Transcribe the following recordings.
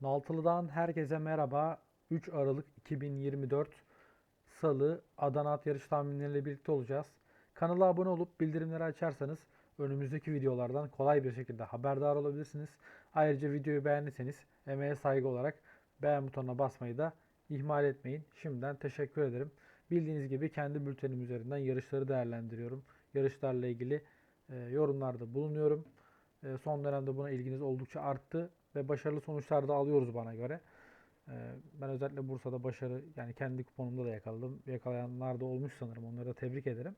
Naltılı'dan herkese merhaba. 3 Aralık 2024 Salı Adana At yarış tahminleriyle birlikte olacağız. Kanala abone olup bildirimleri açarsanız önümüzdeki videolardan kolay bir şekilde haberdar olabilirsiniz. Ayrıca videoyu beğendiyseniz emeğe saygı olarak beğen butonuna basmayı da ihmal etmeyin. Şimdiden teşekkür ederim. Bildiğiniz gibi kendi bültenim üzerinden yarışları değerlendiriyorum. Yarışlarla ilgili e, yorumlarda bulunuyorum. E, son dönemde buna ilginiz oldukça arttı ve başarılı sonuçlar da alıyoruz bana göre. E, ben özellikle Bursa'da başarı yani kendi kuponumda da yakaladım. Yakalayanlar da olmuş sanırım. Onları da tebrik ederim.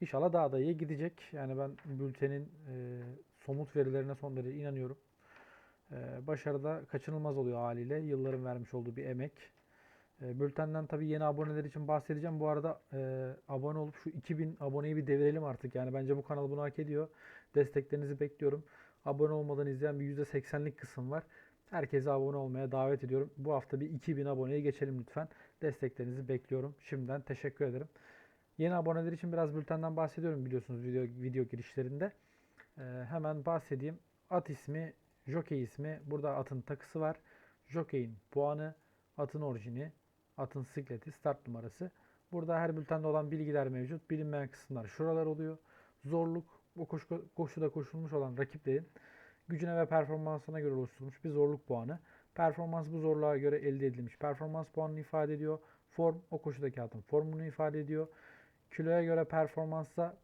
İnşallah daha da iyi gidecek. Yani ben bültenin e, somut verilerine son derece inanıyorum. E, başarı da kaçınılmaz oluyor haliyle. Yılların vermiş olduğu bir emek. E, bültenden tabii yeni aboneler için bahsedeceğim. Bu arada e, abone olup şu 2000 aboneyi bir devirelim artık. Yani bence bu kanal bunu hak ediyor. Desteklerinizi bekliyorum. Abone olmadan izleyen bir %80'lik kısım var. Herkese abone olmaya davet ediyorum. Bu hafta bir 2000 aboneye geçelim lütfen. Desteklerinizi bekliyorum. Şimdiden teşekkür ederim. Yeni aboneler için biraz bültenden bahsediyorum biliyorsunuz video video girişlerinde. Ee, hemen bahsedeyim. At ismi, jockey ismi. Burada atın takısı var. Jockey'in puanı, atın orijini, atın sikleti, start numarası. Burada her bültende olan bilgiler mevcut. Bilinmeyen kısımlar şuralar oluyor. Zorluk, bu koşu, koşuda koşulmuş olan rakiplerin gücüne ve performansına göre oluşturulmuş bir zorluk puanı. Performans bu zorluğa göre elde edilmiş performans puanını ifade ediyor. Form o koşudaki atın formunu ifade ediyor. Kiloya göre performansa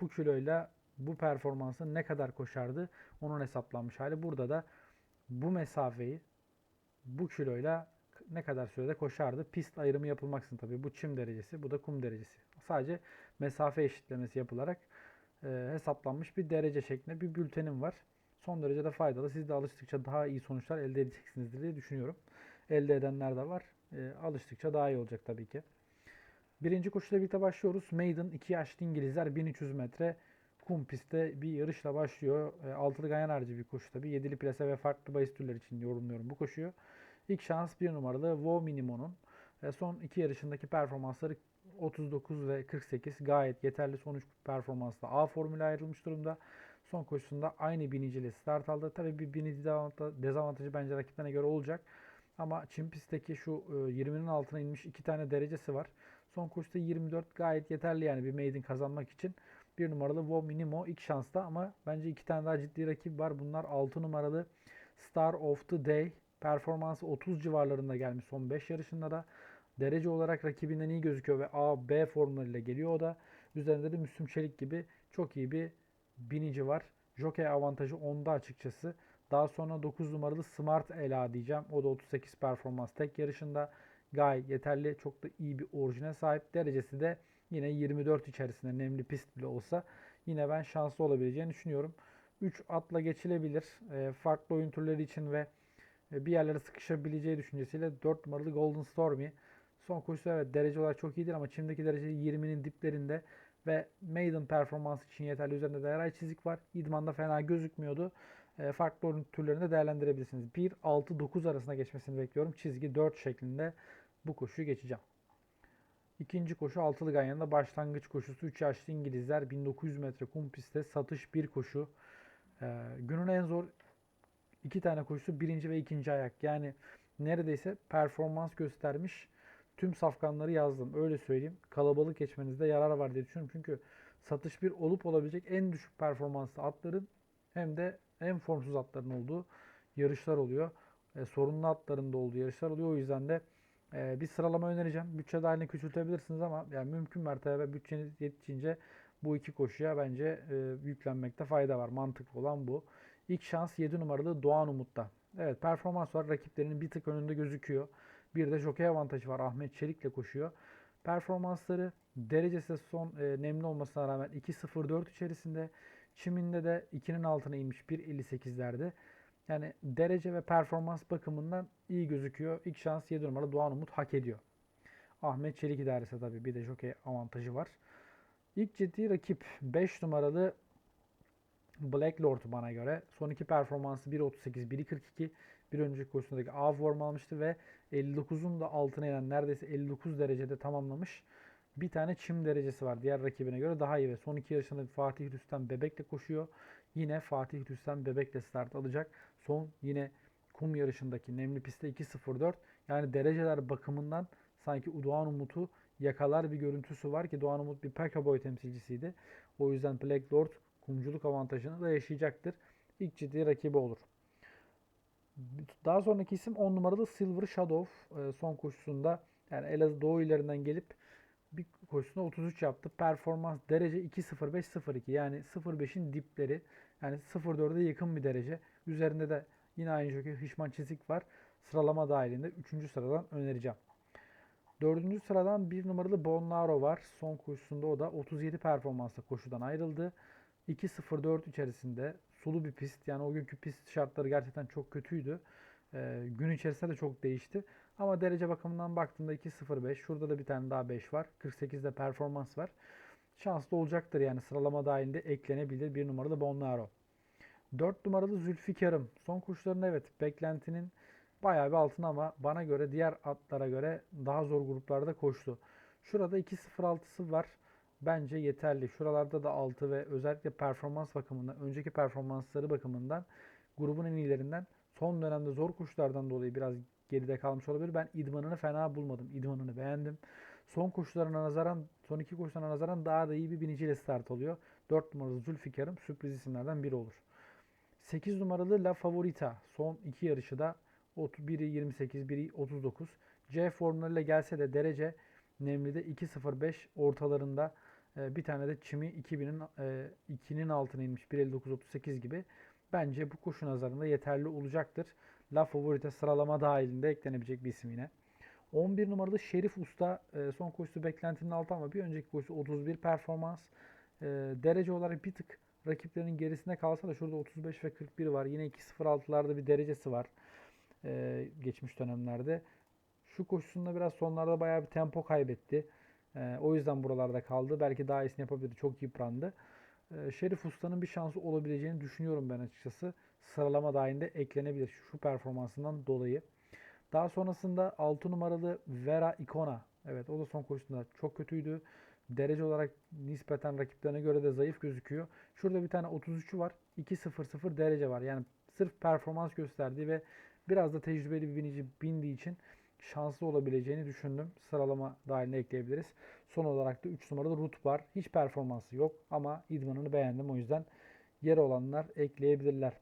bu kiloyla bu performansın ne kadar koşardı onun hesaplanmış hali. Burada da bu mesafeyi bu kiloyla ne kadar sürede koşardı. Pist ayrımı yapılmaksın tabii. Bu çim derecesi, bu da kum derecesi. Sadece mesafe eşitlemesi yapılarak e, hesaplanmış bir derece şeklinde bir bültenim var. Son derece de faydalı. Siz de alıştıkça daha iyi sonuçlar elde edeceksinizdir diye düşünüyorum. Elde edenler de var. E, alıştıkça daha iyi olacak tabii ki. Birinci koşuyla birlikte başlıyoruz. Maiden 2 yaşlı İngilizler 1300 metre kum pistte bir yarışla başlıyor. E, altılı ganyan harici bir koşu tabii. Yedili plase ve farklı bahis türleri için yorumluyorum bu koşuyu. İlk şans bir numaralı Wo Minimo'nun. E, son iki yarışındaki performansları 39 ve 48 gayet yeterli sonuç performansla A formüle ayrılmış durumda. Son koşusunda aynı biniciyle start aldı. Tabii bir binici dezavantajı bence rakiplerine göre olacak. Ama çim pistteki şu 20'nin altına inmiş iki tane derecesi var. Son koşuda 24 gayet yeterli yani bir maiden kazanmak için. Bir numaralı Wo Minimo ilk şansta ama bence iki tane daha ciddi rakip var. Bunlar 6 numaralı Star of the Day. Performansı 30 civarlarında gelmiş son 5 yarışında da. Derece olarak rakibinden iyi gözüküyor ve A, B formlarıyla geliyor o da. Üzerinde de Müslüm Çelik gibi çok iyi bir binici var. Jockey avantajı onda açıkçası. Daha sonra 9 numaralı Smart Ela diyeceğim. O da 38 performans tek yarışında. Gayet yeterli. Çok da iyi bir orijine sahip. Derecesi de yine 24 içerisinde nemli pist bile olsa yine ben şanslı olabileceğini düşünüyorum. 3 atla geçilebilir. E, farklı oyun türleri için ve e, bir yerlere sıkışabileceği düşüncesiyle 4 numaralı Golden Stormy. Son koşusu evet derece olarak çok iyidir ama çimdeki derece 20'nin diplerinde ve maiden performans için yeterli üzerinde de yaray çizik var. İdmanda fena gözükmüyordu. E, farklı oyun türlerinde değerlendirebilirsiniz. 1, 6, 9 arasında geçmesini bekliyorum. Çizgi 4 şeklinde bu koşuyu geçeceğim. İkinci koşu altılı ganyanında başlangıç koşusu 3 yaşlı İngilizler 1900 metre kum pistte satış bir koşu. Ee, günün en zor iki tane koşusu birinci ve ikinci ayak. Yani neredeyse performans göstermiş tüm safkanları yazdım. Öyle söyleyeyim. Kalabalık geçmenizde yarar var diye düşünüyorum. Çünkü satış bir olup olabilecek en düşük performanslı atların hem de en formsuz atların olduğu yarışlar oluyor. E, sorunlu atların da olduğu yarışlar oluyor. O yüzden de e, bir sıralama önereceğim. Bütçe dahilini küçültebilirsiniz ama yani mümkün mertebe bütçeniz yetişince bu iki koşuya bence e, yüklenmekte fayda var. Mantıklı olan bu. İlk şans 7 numaralı Doğan Umut'ta. Evet performans var. Rakiplerinin bir tık önünde gözüküyor. Bir de jockey avantajı var. Ahmet Çelik'le koşuyor. Performansları derecesi son e, nemli olmasına rağmen 2.04 içerisinde. Çiminde de 2'nin altına inmiş 1.58'lerde. Yani derece ve performans bakımından iyi gözüküyor. İlk şans 7 numaralı Doğan Umut hak ediyor. Ahmet Çelik idaresi tabii bir de jockey avantajı var. İlk ciddi rakip 5 numaralı Black Lord bana göre. Son iki performansı 1.38, 1.42. Bir önceki koşusundaki A form almıştı ve 59'un da altına inen neredeyse 59 derecede tamamlamış. Bir tane çim derecesi var diğer rakibine göre daha iyi ve son iki yarışında Fatih Rüstem Bebek'le koşuyor. Yine Fatih Rüstem Bebek'le start alacak. Son yine kum yarışındaki nemli pistte 2.04. Yani dereceler bakımından sanki Doğan Umut'u yakalar bir görüntüsü var ki Doğan Umut bir Pekka boy temsilcisiydi. O yüzden Black Lord kumculuk avantajını da yaşayacaktır. İlk ciddi rakibi olur. Daha sonraki isim 10 numaralı Silver Shadow. Ee, son koşusunda yani Elazığ Doğu illerinden gelip bir koşusunda 33 yaptı. Performans derece 2.05-02 yani 0.5'in dipleri yani 0.4'e yakın bir derece. Üzerinde de yine aynı şekilde Hişman Çizik var. Sıralama dahilinde 3. sıradan önereceğim. 4. sıradan 1 numaralı Bonnaro var. Son koşusunda o da 37 performansla koşudan ayrıldı. 2.04 içerisinde sulu bir pist. Yani o günkü pist şartları gerçekten çok kötüydü. Ee, gün içerisinde de çok değişti. Ama derece bakımından baktığımda 2.05. Şurada da bir tane daha 5 var. 48'de performans var. Şanslı olacaktır yani sıralama dahilinde eklenebilir bir numaralı Bonnaro. 4 numaralı Zülfikar'ım. Son koşularında evet beklentinin bayağı bir altında ama bana göre diğer atlara göre daha zor gruplarda koştu. Şurada 2.06'sı var. Bence yeterli. Şuralarda da 6 ve özellikle performans bakımından, önceki performansları bakımından grubun en iyilerinden son dönemde zor koşulardan dolayı biraz geride kalmış olabilir. Ben idmanını fena bulmadım. İdmanını beğendim. Son koşularına nazaran, son iki koşularına nazaran daha da iyi bir biniciyle start oluyor. 4 numaralı Zülfikar'ım sürpriz isimlerden biri olur. 8 numaralı La Favorita. Son iki yarışı da biri 28, biri 39. C formlarıyla gelse de derece Nemli'de 2.05 ortalarında e, bir tane de Çimi 2000'in 2'nin altına inmiş 1.59.38 gibi. Bence bu koşu nazarında yeterli olacaktır. La Favorite sıralama dahilinde eklenebilecek bir isim yine. 11 numaralı Şerif Usta e, son koşusu beklentinin altı ama bir önceki koşusu 31 performans. E, derece olarak bir tık rakiplerinin gerisinde kalsa da şurada 35 ve 41 var. Yine 2.06'larda bir derecesi var e, geçmiş dönemlerde. Şu koşusunda biraz sonlarda bayağı bir tempo kaybetti. O yüzden buralarda kaldı. Belki daha iyisini yapabilirdi. Çok yıprandı. Şerif Usta'nın bir şansı olabileceğini düşünüyorum ben açıkçası. Sıralama dahilinde eklenebilir şu performansından dolayı. Daha sonrasında 6 numaralı Vera Icona. Evet o da son koşusunda çok kötüydü. Derece olarak nispeten rakiplerine göre de zayıf gözüküyor. Şurada bir tane 33'ü var. 2.00 derece var. Yani sırf performans gösterdiği ve biraz da tecrübeli bir binici bindiği için şanslı olabileceğini düşündüm. Sıralama dahiline ekleyebiliriz. Son olarak da 3 numaralı Root var. Hiç performansı yok ama idmanını beğendim. O yüzden yer olanlar ekleyebilirler.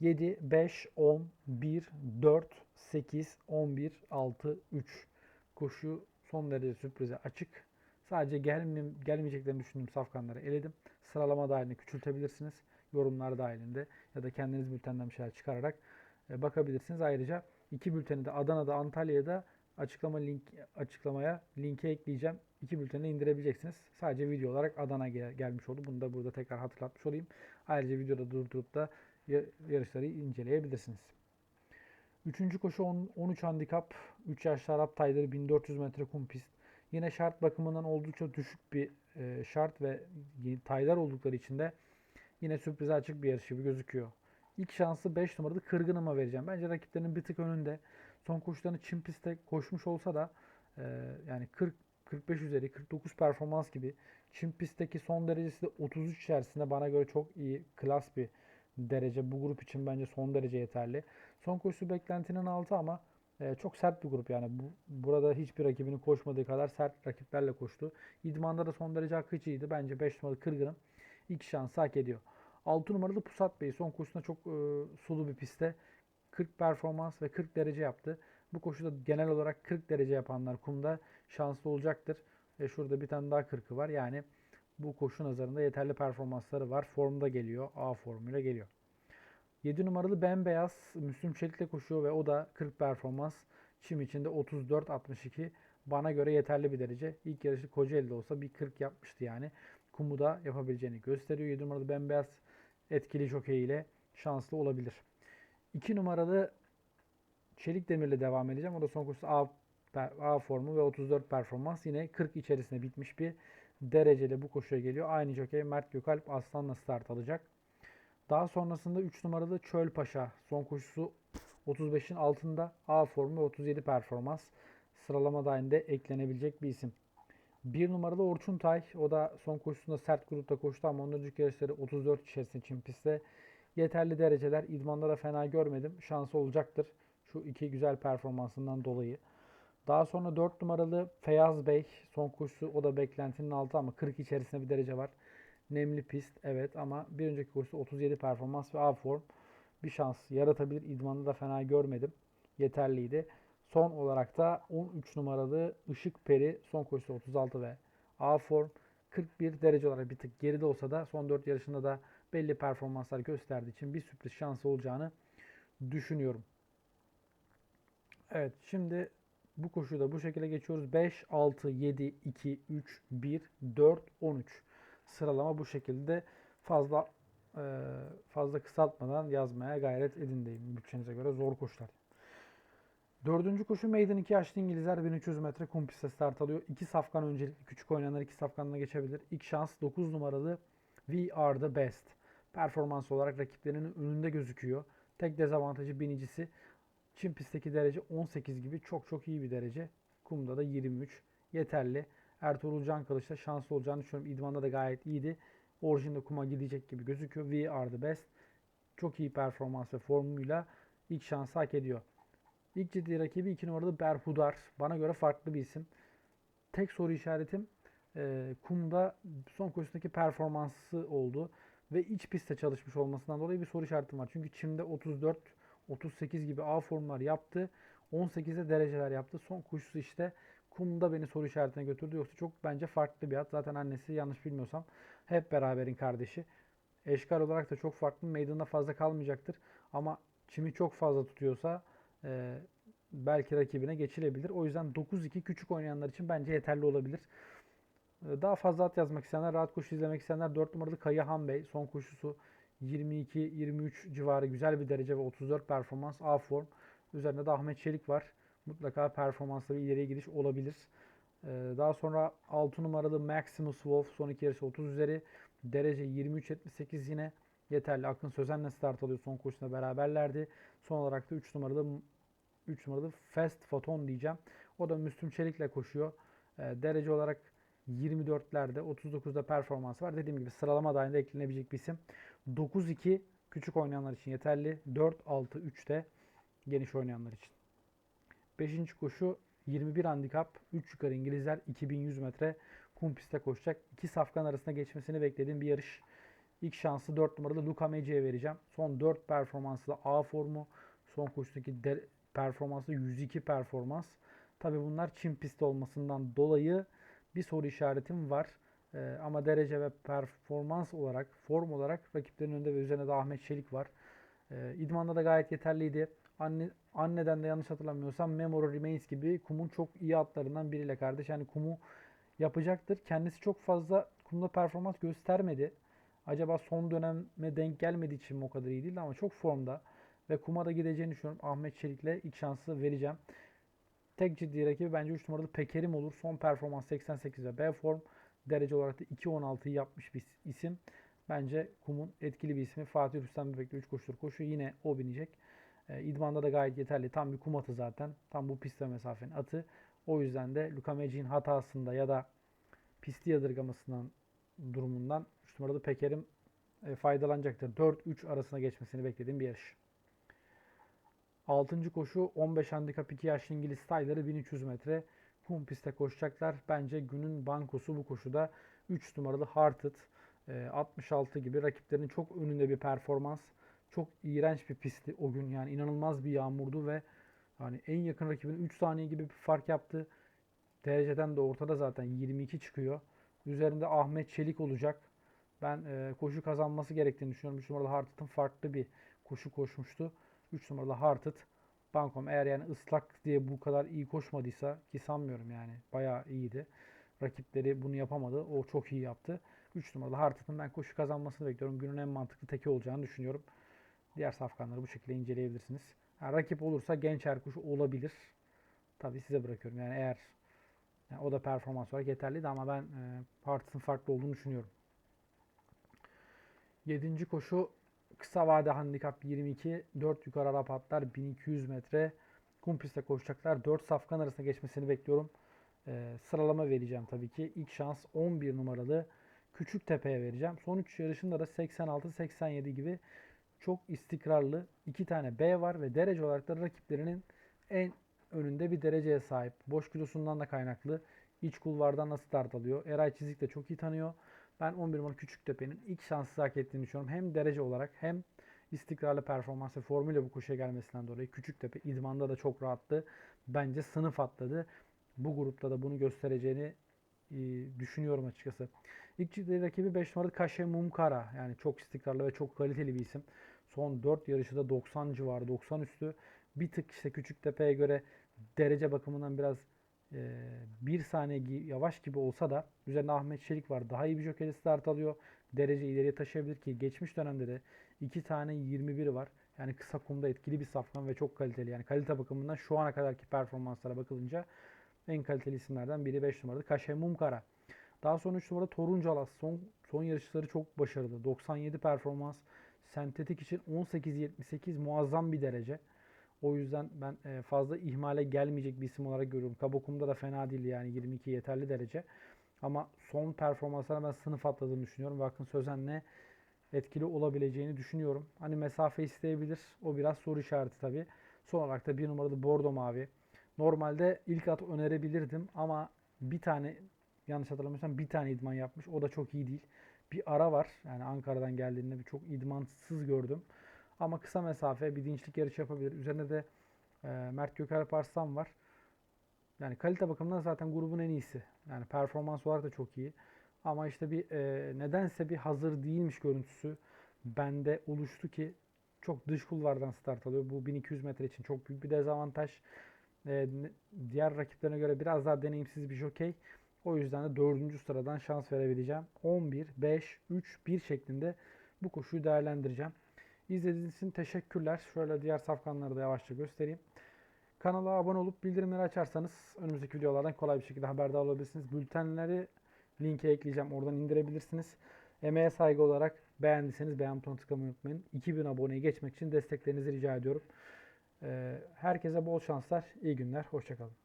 7, 5, 10, 1, 4, 8, 11, 6, 3. Koşu son derece sürprize açık. Sadece gelmeyeyim, gelmeyeceklerini düşündüğüm safkanları eledim. Sıralama dahilinde küçültebilirsiniz. Yorumlar dahilinde ya da kendiniz bültenden bir şeyler çıkararak e, bakabilirsiniz. Ayrıca iki bülteni de Adana'da, Antalya'da açıklama link açıklamaya linke ekleyeceğim. İki bülteni indirebileceksiniz. Sadece video olarak Adana gel gelmiş oldu. Bunu da burada tekrar hatırlatmış olayım. Ayrıca videoda durdurup da yarışları inceleyebilirsiniz. Üçüncü koşu 10, 13 handikap. 3 yaşlı Arap tayları 1400 metre kum pist. Yine şart bakımından oldukça düşük bir e, şart ve taylar oldukları için de yine sürprize açık bir yarış gibi gözüküyor. İlk şansı 5 numaralı Kırgınım'a vereceğim. Bence rakiplerinin bir tık önünde. Son koşularını çim pistte koşmuş olsa da e, yani 40 45 üzeri 49 performans gibi çim pistteki son derecesi de 33 içerisinde bana göre çok iyi klas bir derece. Bu grup için bence son derece yeterli. Son koşusu beklentinin altı ama e, çok sert bir grup yani. Bu, burada hiçbir rakibinin koşmadığı kadar sert rakiplerle koştu. İdmanda da son derece akıcıydı. Bence 5 numaralı Kırgın'ın ilk şansı hak ediyor. 6 numaralı Pusat Bey son koşusunda çok e, sulu bir pistte 40 performans ve 40 derece yaptı. Bu koşuda genel olarak 40 derece yapanlar kumda şanslı olacaktır. E şurada bir tane daha 40'ı var. Yani bu koşu nazarında yeterli performansları var. Formda geliyor. A formuyla geliyor. 7 numaralı Bembeyaz Müslüm Çelik'le koşuyor ve o da 40 performans. Çim içinde 34-62. Bana göre yeterli bir derece. İlk yarışı Kocaeli'de olsa bir 40 yapmıştı yani. Kumu da yapabileceğini gösteriyor. 7 numaralı Bembeyaz etkili jockey ile şanslı olabilir. 2 numaralı Çelik Demir'le devam edeceğim. O da son koşusu A, A formu ve 34 performans. Yine 40 içerisinde bitmiş bir dereceli bu koşuya geliyor. Aynı jockey Mert Gökalp Aslan'la start alacak. Daha sonrasında 3 numaralı Çöl Paşa. Son koşusu 35'in altında A formu ve 37 performans. Sıralama dahilinde eklenebilecek bir isim. 1 numaralı Orçun Tay. O da son koşusunda sert grupta koştu ama ondan önceki yarışları 34 içerisinde çim pistte Yeterli dereceler. İdmanda da fena görmedim. Şansı olacaktır. Şu iki güzel performansından dolayı. Daha sonra 4 numaralı Feyyaz Bey. Son koşusu o da beklentinin altı ama 40 içerisinde bir derece var. Nemli pist evet ama bir önceki koşusu 37 performans ve A form bir şans yaratabilir. İdmanda da fena görmedim. Yeterliydi. Son olarak da 13 numaralı Işık Peri son koşusu 36 ve A form 41 derece olarak bir tık geride olsa da son 4 yarışında da belli performanslar gösterdiği için bir sürpriz şansı olacağını düşünüyorum. Evet şimdi bu koşuyu da bu şekilde geçiyoruz. 5, 6, 7, 2, 3, 1, 4, 13 sıralama bu şekilde fazla fazla kısaltmadan yazmaya gayret edin diyeyim. Bütçenize göre zor koşular. Dördüncü koşu Maiden 2 yaşlı İngilizler 1300 metre kum pistte start alıyor. İki safkan öncelikli küçük oynayanlar iki safkanla geçebilir. İlk şans 9 numaralı We Are The Best. Performans olarak rakiplerinin önünde gözüküyor. Tek dezavantajı binicisi Çin pistteki derece 18 gibi çok çok iyi bir derece. Kumda da 23 yeterli. Ertuğrul Can Kılıç'ta şanslı olacağını düşünüyorum. İdman'da da gayet iyiydi. Orijinde kuma gidecek gibi gözüküyor. We are the best. Çok iyi performans ve formuyla ilk şansı hak ediyor. İlk ciddi rakibi 2 numaralı Berhudar. Bana göre farklı bir isim. Tek soru işaretim e, kumda son koşusundaki performansı oldu. Ve iç pistte çalışmış olmasından dolayı bir soru işaretim var. Çünkü Çim'de 34 38 gibi A formlar yaptı. 18'de dereceler yaptı. Son koşusu işte kumda beni soru işaretine götürdü. Yoksa çok bence farklı bir at. Zaten annesi yanlış bilmiyorsam hep beraberin kardeşi. Eşkal olarak da çok farklı. Meydanında fazla kalmayacaktır. Ama çimi çok fazla tutuyorsa e, belki rakibine geçilebilir. O yüzden 9-2 küçük oynayanlar için bence yeterli olabilir. E, daha fazla at yazmak isteyenler, rahat koşu izlemek isteyenler 4 numaralı Kayahan Bey. Son koşusu 22-23 civarı güzel bir derece ve 34 performans A form. Üzerinde de Ahmet Çelik var. Mutlaka performansla bir ileriye gidiş olabilir. Ee, daha sonra 6 numaralı Maximus Wolf son iki yarışı 30 üzeri. Derece 23-78 yine yeterli. Akın Sözen'le start alıyor son koşusunda beraberlerdi. Son olarak da 3 numaralı 3 numaralı Fast Photon diyeceğim. O da Müslüm Çelik'le koşuyor. Ee, derece olarak 24'lerde 39'da performans var. Dediğim gibi sıralama dahilinde eklenebilecek bir isim. 9-2 küçük oynayanlar için yeterli. 4-6-3'te geniş oynayanlar için. 5. koşu 21 handikap 3 yukarı İngilizler 2100 metre kum pistte koşacak. İki safkan arasında geçmesini beklediğim bir yarış. İlk şansı 4 numaralı Luka Meci'ye vereceğim. Son 4 performanslı A formu. Son koşudaki de, performansı 102 performans. Tabi bunlar Çin pistte olmasından dolayı bir soru işaretim var. Ee, ama derece ve performans olarak, form olarak rakiplerin önünde ve üzerine de Ahmet Çelik var. Ee, İdman'da da gayet yeterliydi. Anne, anneden de yanlış hatırlamıyorsam Memory Remains gibi kumun çok iyi atlarından biriyle kardeş. Yani kumu yapacaktır. Kendisi çok fazla kumda performans göstermedi. Acaba son döneme denk gelmediği için mi o kadar iyi değildi ama çok formda ve kuma da gideceğini düşünüyorum. Ahmet Çelik'le ilk şansı vereceğim. Tek ciddi rakibi bence 3 numaralı Pekerim olur. Son performans 88 ve B form. Derece olarak da 2.16'yı yapmış bir isim. Bence kumun etkili bir ismi. Fatih Rüstem Bebek'le 3 koştur koşu. Yine o binecek. E, İdman'da da gayet yeterli. Tam bir kum atı zaten. Tam bu pist ve mesafenin atı. O yüzden de Luka Magic'in hatasında ya da pisti yadırgamasından durumundan 3 numaralı Peker'im e, faydalanacaktır. 4-3 arasına geçmesini beklediğim bir yarış. 6. koşu 15 handikap 2 yaşlı İngiliz Tyler'ı 1300 metre kum pistte koşacaklar. Bence günün bankosu bu koşuda 3 numaralı Hearted. E, 66 gibi rakiplerinin çok önünde bir performans. Çok iğrenç bir pistti o gün. Yani inanılmaz bir yağmurdu ve hani en yakın rakibin 3 saniye gibi bir fark yaptı. Dereceden de ortada zaten 22 çıkıyor. Üzerinde Ahmet Çelik olacak. Ben e, koşu kazanması gerektiğini düşünüyorum. 3 numaralı Hearted'ın farklı bir koşu koşmuştu. 3 numaralı Hearted Bankom eğer yani ıslak diye bu kadar iyi koşmadıysa ki sanmıyorum yani bayağı iyiydi. Rakipleri bunu yapamadı. O çok iyi yaptı. 3 numaralı Hearted'ın ben koşu kazanmasını bekliyorum. Günün en mantıklı teki olacağını düşünüyorum. Diğer safkanları bu şekilde inceleyebilirsiniz. Yani rakip olursa genç erkuş olabilir. Tabi size bırakıyorum. Yani eğer yani o da performans olarak yeterliydi ama ben e, Hearted'ın farklı olduğunu düşünüyorum. 7. koşu kısa vade handikap 22. 4 yukarı Arap atlar 1200 metre. Kum pistte koşacaklar. 4 safkan arasında geçmesini bekliyorum. Ee, sıralama vereceğim tabii ki. İlk şans 11 numaralı Küçük Tepe'ye vereceğim. Son 3 yarışında da 86-87 gibi çok istikrarlı. iki tane B var ve derece olarak da rakiplerinin en önünde bir dereceye sahip. Boş kilosundan da kaynaklı. İç kulvardan nasıl start alıyor. Eray Çizik de çok iyi tanıyor. Ben 11 numaralı Küçüktepe'nin ilk şansı hak ettiğini düşünüyorum. Hem derece olarak hem istikrarlı performans ve formuyla bu koşuya gelmesinden dolayı Küçüktepe idmanda da çok rahattı. Bence sınıf atladı. Bu grupta da bunu göstereceğini e, düşünüyorum açıkçası. İlk ciddi rakibi 5 numaralı Kaşe Mumkara. Yani çok istikrarlı ve çok kaliteli bir isim. Son 4 yarışı da 90 civarı, 90 üstü. Bir tık işte Küçüktepe'ye göre derece bakımından biraz e, bir saniye yavaş gibi olsa da üzerinde Ahmet Çelik var. Daha iyi bir jockey start alıyor. Derece ileriye taşıyabilir ki geçmiş dönemde de iki tane 21 var. Yani kısa kumda etkili bir safkan ve çok kaliteli. Yani kalite bakımından şu ana kadarki performanslara bakılınca en kaliteli isimlerden biri 5 numaralı Kaşe Mumkara. Daha sonra 3 numarada Toruncalas. Son, son yarışları çok başarılı. 97 performans. Sentetik için 18.78 muazzam bir derece. O yüzden ben e, fazla ihmale gelmeyecek bir isim olarak görüyorum. Kabokum'da da fena değil yani 22 yeterli derece. Ama son performanslara ben sınıf atladığını düşünüyorum. Ve Akın Sözen'le etkili olabileceğini düşünüyorum. Hani mesafe isteyebilir. O biraz soru işareti tabii. Son olarak da bir numaralı Bordo Mavi. Normalde ilk at önerebilirdim ama bir tane yanlış hatırlamıyorsam bir tane idman yapmış. O da çok iyi değil. Bir ara var. Yani Ankara'dan geldiğinde bir çok idmansız gördüm. Ama kısa mesafe bir dinçlik yarışı yapabilir. Üzerinde de e, Mert Gökalp Arslan var. Yani kalite bakımından zaten grubun en iyisi. Yani performans olarak da çok iyi. Ama işte bir e, nedense bir hazır değilmiş görüntüsü bende oluştu ki çok dış kulvardan start alıyor. Bu 1200 metre için çok büyük bir dezavantaj. E, diğer rakiplerine göre biraz daha deneyimsiz bir jokey. O yüzden de dördüncü sıradan şans verebileceğim. 11, 5, 3, 1 şeklinde bu koşuyu değerlendireceğim. İzlediğiniz için teşekkürler. Şöyle diğer safkanları da yavaşça göstereyim. Kanala abone olup bildirimleri açarsanız önümüzdeki videolardan kolay bir şekilde haberdar olabilirsiniz. Bültenleri linke ekleyeceğim. Oradan indirebilirsiniz. Emeğe saygı olarak beğendiyseniz beğen butonuna tıklamayı unutmayın. 2000 aboneyi geçmek için desteklerinizi rica ediyorum. Ee, Herkese bol şanslar, iyi günler, hoşçakalın.